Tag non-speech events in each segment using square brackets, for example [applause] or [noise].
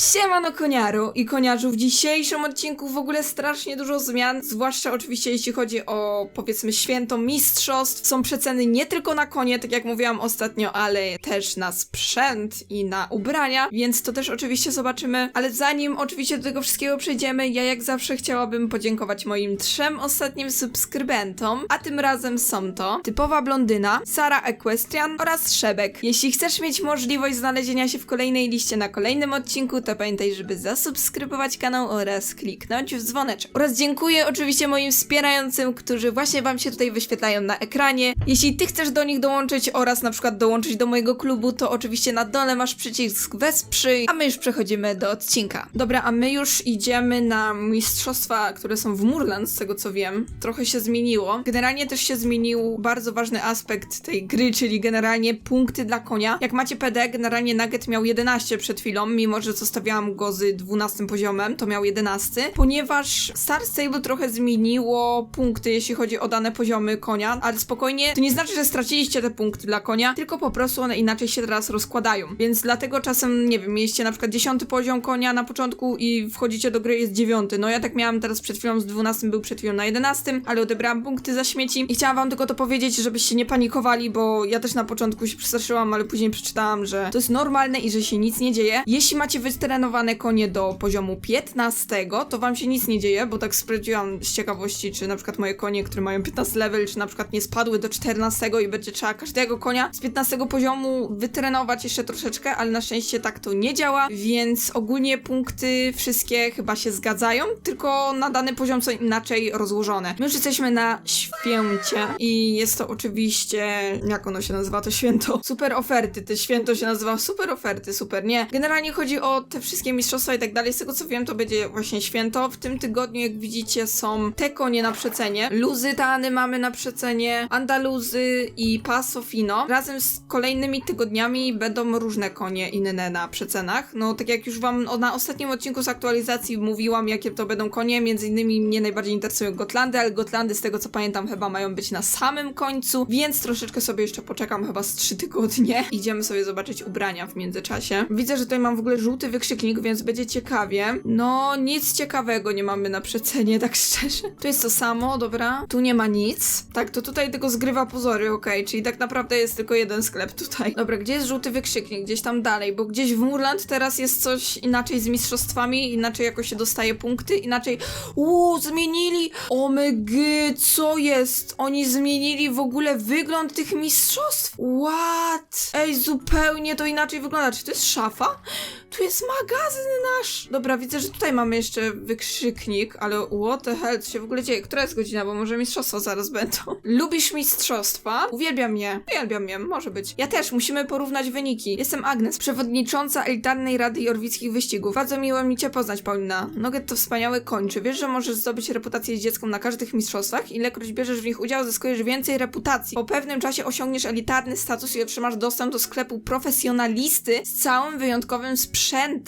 Siemano koniaru i koniarzu, w dzisiejszym odcinku w ogóle strasznie dużo zmian, zwłaszcza oczywiście jeśli chodzi o powiedzmy święto mistrzostw. Są przeceny nie tylko na konie, tak jak mówiłam ostatnio, ale też na sprzęt i na ubrania, więc to też oczywiście zobaczymy. Ale zanim oczywiście do tego wszystkiego przejdziemy, ja jak zawsze chciałabym podziękować moim trzem ostatnim subskrybentom, a tym razem są to typowa blondyna, Sara Equestrian oraz Szebek. Jeśli chcesz mieć możliwość znalezienia się w kolejnej liście na kolejnym odcinku, to pamiętaj, żeby zasubskrybować kanał oraz kliknąć w dzwoneczek. Oraz dziękuję oczywiście moim wspierającym, którzy właśnie wam się tutaj wyświetlają na ekranie. Jeśli ty chcesz do nich dołączyć oraz na przykład dołączyć do mojego klubu, to oczywiście na dole masz przycisk wesprzyj, a my już przechodzimy do odcinka. Dobra, a my już idziemy na mistrzostwa, które są w Murland, z tego co wiem. Trochę się zmieniło. Generalnie też się zmienił bardzo ważny aspekt tej gry, czyli generalnie punkty dla konia. Jak macie PD, generalnie Nugget miał 11 przed chwilą, mimo że zostawiałam go z 12 poziomem, to miał 11, ponieważ Star Stable trochę zmieniło punkty, jeśli chodzi o dane poziomy konia, ale spokojnie, to nie znaczy, że straciliście te punkty dla konia, tylko po prostu one inaczej się teraz rozkładają. Więc dlatego czasem, nie wiem, mieliście na przykład 10 poziom konia na początku i wchodzicie do gry jest 9. No ja tak miałam teraz przed chwilą z 12, był przed chwilą na 11, ale odebrałam punkty za śmieci i chciałam wam tylko to powiedzieć, żebyście nie panikowali, bo ja też na początku się przestraszyłam, ale później przeczytałam, że to jest normalne i że się nic nie dzieje. Jeśli macie wytrenowane konie do poziomu 15, to wam się nic nie dzieje, bo tak sprawdziłam z ciekawości, czy na przykład moje konie, które mają 15 level, czy na przykład nie spadły do 14 i będzie trzeba każdego konia z 15 poziomu wytrenować jeszcze troszeczkę, ale na szczęście tak to nie działa, więc ogólnie punkty wszystkie chyba się zgadzają, tylko na dany poziom są inaczej rozłożone. My już jesteśmy na święcie i jest to oczywiście, jak ono się nazywa, to święto? Super oferty, to święto się nazywa super oferty, super, nie. Generalnie chodzi o te wszystkie mistrzostwa i tak dalej, z tego co wiem to będzie właśnie święto. W tym tygodniu, jak widzicie, są te konie na przecenie, Luzytany mamy na przecenie, Andaluzy i Pasofino. Razem z kolejnymi tygodniami będą różne konie inne na przecenach. No tak jak już wam na ostatnim odcinku z aktualizacji mówiłam, jakie to będą konie, między innymi mnie najbardziej interesują Gotlandy, ale Gotlandy z tego co pamiętam chyba mają być na samym końcu, więc troszeczkę sobie jeszcze poczekam, chyba z 3 tygodnie. Idziemy sobie zobaczyć ubrania w międzyczasie. Widzę, że tutaj mam w ogóle żółty wykrzyknik, więc będzie ciekawie. No, nic ciekawego nie mamy na przecenie, tak [laughs] szczerze. Tu jest to samo, dobra. Tu nie ma nic. Tak, to tutaj tylko zgrywa pozory, okej, czyli tak naprawdę jest tylko jeden sklep tutaj. Dobra, gdzie jest żółty wykrzyknik? Gdzieś tam dalej, bo gdzieś w Murland teraz jest coś inaczej z mistrzostwami, inaczej jakoś się dostaje punkty, inaczej... Uuu, zmienili! Omega, co jest? Oni zmienili w ogóle wygląd tych mistrzostw? What? Ej, zupełnie to inaczej wygląda. Czy to jest szafa? Tu jest magazyn nasz! Dobra, widzę, że tutaj mamy jeszcze wykrzyknik, ale what the hell, co się w ogóle dzieje? Która jest godzina, bo może mistrzostwa zaraz będą. [laughs] Lubisz mistrzostwa? Uwielbiam je. Uwielbiam je, może być. Ja też, musimy porównać wyniki. Jestem Agnes, przewodnicząca elitarnej Rady Jorwickich Wyścigów. Bardzo miło mi cię poznać, Paulina. Nugget to wspaniały koń. Czy wiesz, że możesz zdobyć reputację z dzieckiem na każdych mistrzostwach? Ilekroć bierzesz w nich udział, zyskujesz więcej reputacji. Po pewnym czasie osiągniesz elitarny status i otrzymasz dostęp do sklepu profesjonalisty z całym wyjątkowym sprzętem.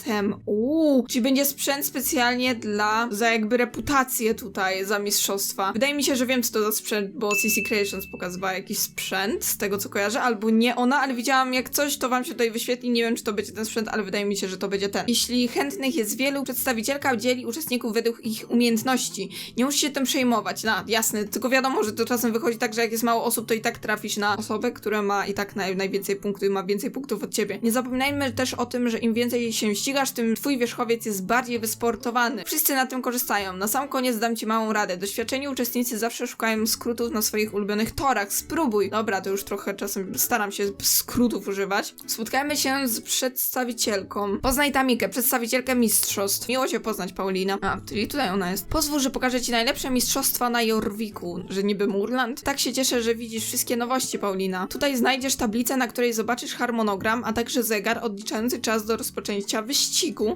Uuu, czyli będzie sprzęt specjalnie dla, za jakby reputację tutaj, za mistrzostwa. Wydaje mi się, że wiem, co to za sprzęt, bo CC Creations pokazywała jakiś sprzęt, z tego co kojarzę, albo nie ona, ale widziałam jak coś, to wam się tutaj wyświetli. Nie wiem, czy to będzie ten sprzęt, ale wydaje mi się, że to będzie ten. Jeśli chętnych jest wielu, przedstawicielka dzieli uczestników według ich umiejętności. Nie musisz się tym przejmować, no jasne, tylko wiadomo, że to czasem wychodzi tak, że jak jest mało osób, to i tak trafisz na osobę, która ma i tak naj, najwięcej punktów, ma więcej punktów od ciebie. Nie zapominajmy też o tym, że im więcej się ścigasz, tym twój wierzchowiec jest bardziej wysportowany. Wszyscy na tym korzystają. Na sam koniec dam ci małą radę. Doświadczeni uczestnicy zawsze szukają skrótów na swoich ulubionych torach. Spróbuj. Dobra, to już trochę czasem staram się skrótów używać. Spotkajmy się z przedstawicielką. Poznaj Tamikę, przedstawicielkę mistrzostw. Miło cię poznać, Paulina. A, czyli tutaj ona jest. Pozwól, że pokażę ci najlepsze mistrzostwa na Jorwiku. Że niby Murland? Tak się cieszę, że widzisz wszystkie nowości, Paulina. Tutaj znajdziesz tablicę, na której zobaczysz harmonogram, a także zegar odliczający czas do rozpoczęcia wyścigu.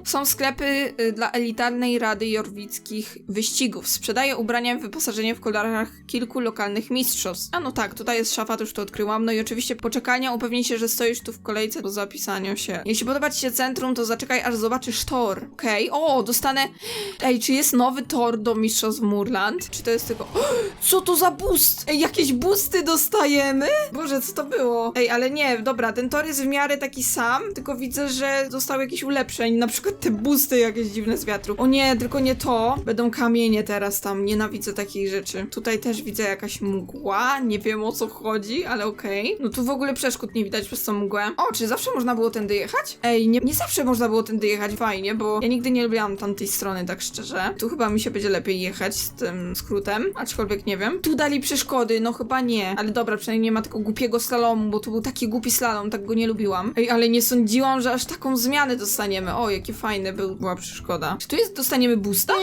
Są sklepy y, dla elitarnej Rady Jorwickich Wyścigów. Sprzedaje ubrania wyposażenie w kolorach kilku lokalnych mistrzostw. A no tak, tutaj jest szafa, to już to odkryłam. No i oczywiście poczekalnia, upewnij się, że stoisz tu w kolejce po zapisaniu się. Jeśli podoba ci się centrum, to zaczekaj, aż zobaczysz tor. Okej, o, dostanę... Ej, czy jest nowy tor do mistrzostw Murland? Czy to jest tylko... [gasps] Co to za boost? Ej, jakieś boosty dostajemy? Boże, co to było? Ej, ale nie, dobra, ten tor jest w miarę taki sam, tylko widzę, że zostały ulepszeń, na przykład te busty jakieś dziwne z wiatru. O nie, tylko nie to. Będą kamienie teraz tam, nienawidzę takich rzeczy. Tutaj też widzę jakaś mgła, nie wiem o co chodzi, ale okej. No tu w ogóle przeszkód nie widać przez tą mgłę. O, czy zawsze można było tędy jechać? Ej, nie, nie zawsze można było tędy jechać, fajnie, bo ja nigdy nie lubiłam tamtej strony, tak szczerze. Tu chyba mi się będzie lepiej jechać z tym skrótem, aczkolwiek nie wiem. Tu dali przeszkody, no chyba nie. Ale dobra, przynajmniej nie ma tego głupiego slalomu, bo tu był taki głupi slalom, tak go nie lubiłam. Ej, ale nie sądziłam, że aż taką zmianę dostaniemy. O, jakie fajne był, była przeszkoda. Czy tu jest, dostaniemy boosta?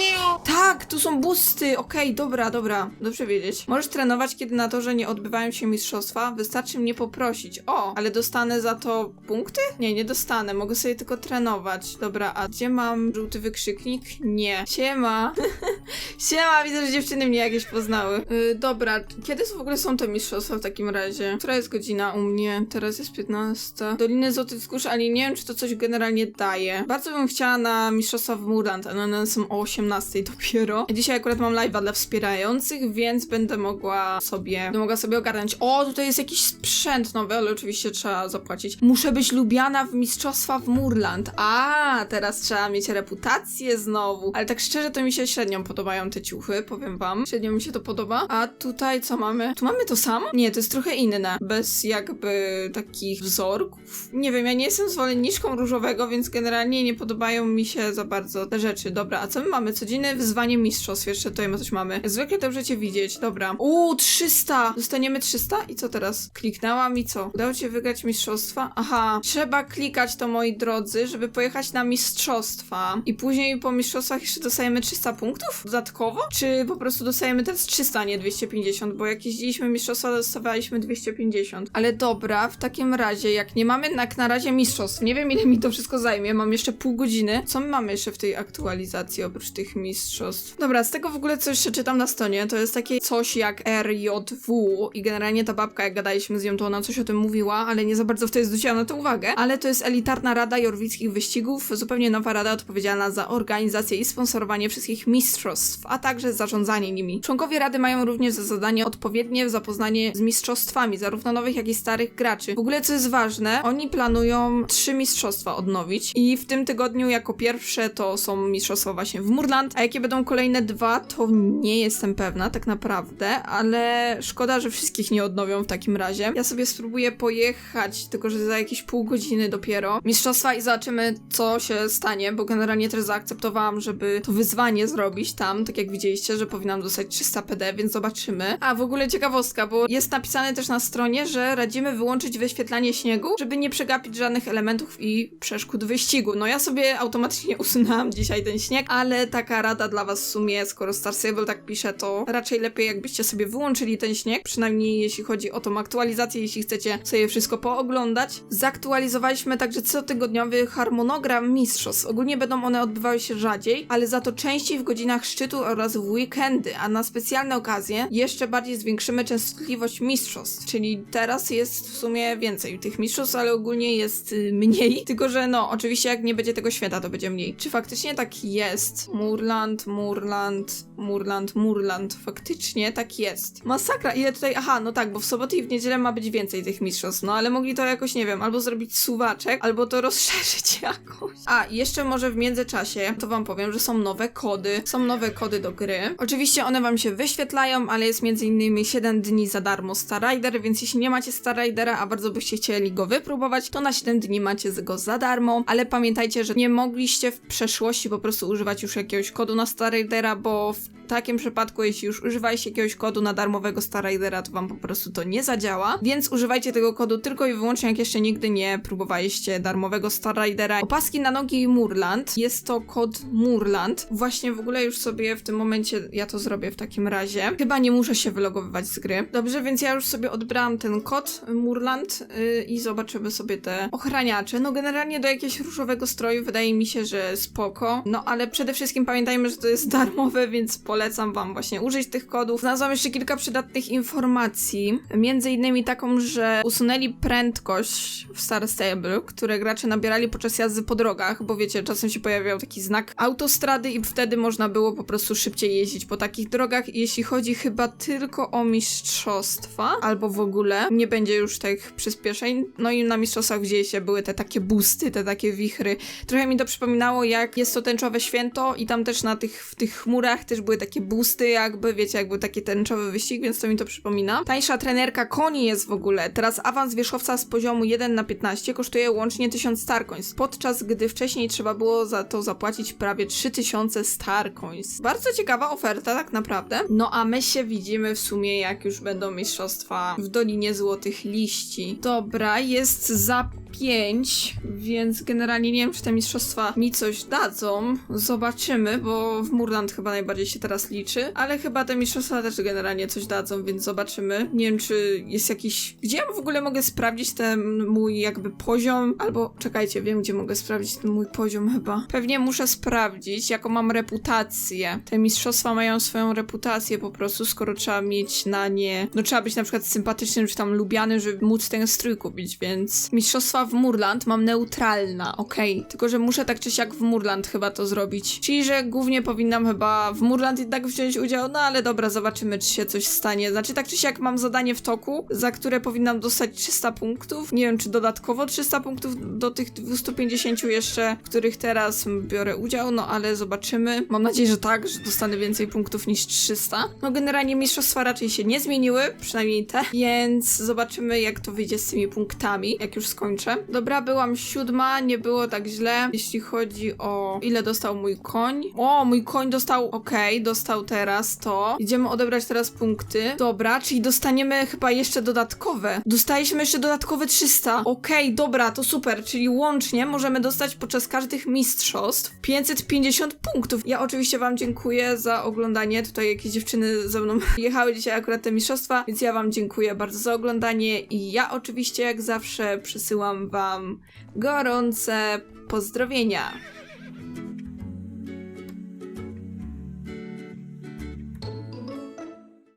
Tak, tu są boosty. Okej, dobra, dobra. Dobrze wiedzieć. Możesz trenować, kiedy na torze nie odbywają się mistrzostwa. Wystarczy mnie poprosić. O, ale dostanę za to punkty? Nie, nie dostanę. Mogę sobie tylko trenować. Dobra, a gdzie mam żółty wykrzyknik? Nie. Siema. [laughs] Siema, widzę, że dziewczyny mnie jakieś poznały. Yy, dobra, kiedy w ogóle są te mistrzostwa w takim razie? Która jest godzina u mnie? Teraz jest 15. Doliny Złotych Wzgórz, ale nie wiem, czy to coś generalnie daje. Bardzo bym chciała na mistrzostwa w Murland, ale one są o 18 dopiero. Dzisiaj akurat mam live'a dla wspierających, więc będę mogła sobie, mogła sobie ogarnąć. O, tutaj jest jakiś sprzęt nowy, ale oczywiście trzeba zapłacić. Muszę być lubiana w mistrzostwa w Murland. A, teraz trzeba mieć reputację znowu. Ale tak szczerze, to mi się średnio podobają te ciuchy, powiem wam. Średnio mi się to podoba. A tutaj co mamy? Tu mamy to samo? Nie, to jest trochę inne. Bez jakby takich wzorków. Nie wiem, ja nie jestem zwolenniczką różowego, więc generalnie nie podobają mi się za bardzo te rzeczy. Dobra, a co my mamy? Codzienne wyzwanie mistrzostw. Jeszcze tutaj coś mamy. Zwykle dobrze cię widzieć. Dobra. Uuu, 300! Dostaniemy 300? I co teraz? Kliknęłam i co? Udało ci się wygrać mistrzostwa? Aha. Trzeba klikać to, moi drodzy, żeby pojechać na mistrzostwa. I później po mistrzostwach jeszcze dostajemy 300 punktów? Dodatkowo? Czy po prostu dostajemy teraz 300, a nie 250? Bo jak jeździliśmy mistrzostwa, dostawaliśmy 250. Ale dobra, w takim razie, jak nie mamy jak na razie mistrzostw, nie wiem ile mi to wszystko zajmie, mam jeszcze pół godziny. Co my mamy jeszcze w tej aktualizacji oprócz tych mistrzostw? Dobra, z tego w ogóle co jeszcze czytam na stronie, to jest takie coś jak RJW i generalnie ta babka, jak gadaliśmy z nią, to ona coś o tym mówiła, ale nie za bardzo wtedy zwróciłam na to uwagę. Ale to jest elitarna rada jorwickich wyścigów, zupełnie nowa rada odpowiedzialna za organizację i sponsorowanie wszystkich mistrzostw, a także zarządzanie nimi. Członkowie rady mają również za zadanie odpowiednie zapoznanie z mistrzostwami, zarówno nowych, jak i starych graczy. W ogóle co jest ważne, oni planują trzy mistrzostwa odnowić i w tym tygodniu jako pierwsze to są mistrzostwa właśnie w Murland, a jakie będą kolejne dwa, to nie jestem pewna tak naprawdę, ale szkoda, że wszystkich nie odnowią w takim razie. Ja sobie spróbuję pojechać, tylko że za jakieś pół godziny dopiero mistrzostwa i zobaczymy co się stanie, bo generalnie też zaakceptowałam, żeby to wyzwanie zrobić tak jak widzieliście, że powinnam dostać 300 PD, więc zobaczymy. A w ogóle ciekawostka, bo jest napisane też na stronie, że radzimy wyłączyć wyświetlanie śniegu, żeby nie przegapić żadnych elementów i przeszkód wyścigu. No ja sobie automatycznie [laughs] usunęłam dzisiaj ten śnieg, ale taka rada dla was w sumie, skoro Star Stable tak pisze, to raczej lepiej jakbyście sobie wyłączyli ten śnieg, przynajmniej jeśli chodzi o tą aktualizację, jeśli chcecie sobie wszystko pooglądać. Zaktualizowaliśmy także cotygodniowy harmonogram mistrzostw. Ogólnie będą one odbywały się rzadziej, ale za to częściej w godzinach szczytu oraz w weekendy, a na specjalne okazje jeszcze bardziej zwiększymy częstotliwość mistrzostw, czyli teraz jest w sumie więcej tych mistrzostw, ale ogólnie jest y, mniej, [laughs] tylko że no, oczywiście jak nie będzie tego święta, to będzie mniej. Czy faktycznie tak jest? Murland, Murland, Murland, Murland, faktycznie tak jest. Masakra, ile tutaj, aha, no tak, bo w sobotę i w niedzielę ma być więcej tych mistrzostw, no ale mogli to jakoś, nie wiem, albo zrobić suwaczek, albo to rozszerzyć [laughs] jakoś. A, jeszcze może w międzyczasie, to wam powiem, że są nowe kody, są nowe kody do gry. Oczywiście one wam się wyświetlają, ale jest innymi 7 dni za darmo Star Rider, więc jeśli nie macie Star Ridera, a bardzo byście chcieli go wypróbować, to na 7 dni macie go za darmo, ale pamiętajcie, że nie mogliście w przeszłości po prostu używać już jakiegoś kodu na Star Ridera, bo w takim przypadku, jeśli już używaliście jakiegoś kodu na darmowego Star Ridera, to wam po prostu to nie zadziała, więc używajcie tego kodu tylko i wyłącznie, jak jeszcze nigdy nie próbowaliście darmowego Star Ridera. Opaski na nogi Murland, jest to kod Murland. Właśnie w ogóle już sobie w tym momencie ja to zrobię w takim razie. Chyba nie muszę się wylogowywać z gry. Dobrze, więc ja już sobie odbrałam ten kod Murland yy, i zobaczymy sobie te ochraniacze. No generalnie do jakiegoś różowego stroju wydaje mi się, że spoko. No ale przede wszystkim pamiętajmy, że to jest darmowe, więc po polecam wam właśnie użyć tych kodów. Znalazłam jeszcze kilka przydatnych informacji, między innymi taką, że usunęli prędkość w Star Stable, które gracze nabierali podczas jazdy po drogach, bo wiecie, czasem się pojawiał taki znak autostrady i wtedy można było po prostu szybciej jeździć po takich drogach. Jeśli chodzi chyba tylko o mistrzostwa, albo w ogóle nie będzie już tych przyspieszeń. No i na mistrzostwach gdzieś się były te takie boosty, te takie wichry. Trochę mi to przypominało, jak jest to tęczowe święto i tam też na tych, w tych chmurach też były takie boosty, jakby, wiecie, jakby taki tęczowy wyścig, więc to mi to przypomina. Tańsza trenerka koni jest w ogóle. Teraz awans wierzchowca z poziomu 1 na 15 kosztuje łącznie 1000 Starcoins, podczas gdy wcześniej trzeba było za to zapłacić prawie 3000 Starcoins. Bardzo ciekawa oferta, tak naprawdę. No a my się widzimy w sumie, jak już będą mistrzostwa w Dolinie Złotych Liści. Dobra, jest za 5, więc generalnie nie wiem, czy te mistrzostwa mi coś dadzą. Zobaczymy, bo w Murland chyba najbardziej się teraz liczy, ale chyba te mistrzostwa też generalnie coś dadzą, więc zobaczymy. Nie wiem, czy jest jakiś. Gdzie ja w ogóle mogę sprawdzić ten mój jakby poziom? Albo czekajcie, wiem, gdzie mogę sprawdzić ten mój poziom chyba. Pewnie muszę sprawdzić, jaką mam reputację. Te mistrzostwa mają swoją reputację po prostu, skoro trzeba mieć na nie. No trzeba być na przykład sympatycznym, czy tam lubianym, żeby móc ten strój kupić, więc mistrzostwa w Murland mam neutralna, okej. Tylko, że muszę tak czy siak w Murland chyba to zrobić. Czyli, że głównie powinnam chyba w Murland jednak wziąć udział, no ale dobra, zobaczymy, czy się coś stanie. Znaczy, tak czy siak mam zadanie w toku, za które powinnam dostać 300 punktów. Nie wiem, czy dodatkowo 300 punktów do tych 250 jeszcze, w których teraz biorę udział, no ale zobaczymy. Mam nadzieję, że tak, że dostanę więcej punktów niż 300. No generalnie mistrzostwa raczej się nie zmieniły, przynajmniej te, więc zobaczymy, jak to wyjdzie z tymi punktami, jak już skończę. Dobra, byłam siódma, nie było tak źle, jeśli chodzi o ile dostał mój koń. O, mój koń dostał, okej, dostał teraz to. Idziemy odebrać teraz punkty. Dobra, czyli dostaniemy chyba jeszcze dodatkowe. Dostaliśmy jeszcze dodatkowe 300. Okej, dobra, to super, czyli łącznie możemy dostać podczas każdych mistrzostw 550 punktów. Ja oczywiście wam dziękuję za oglądanie. Tutaj jakieś dziewczyny ze mną [laughs] jechały dzisiaj akurat te mistrzostwa, więc ja wam dziękuję bardzo za oglądanie i ja oczywiście jak zawsze przysyłam wam gorące pozdrowienia.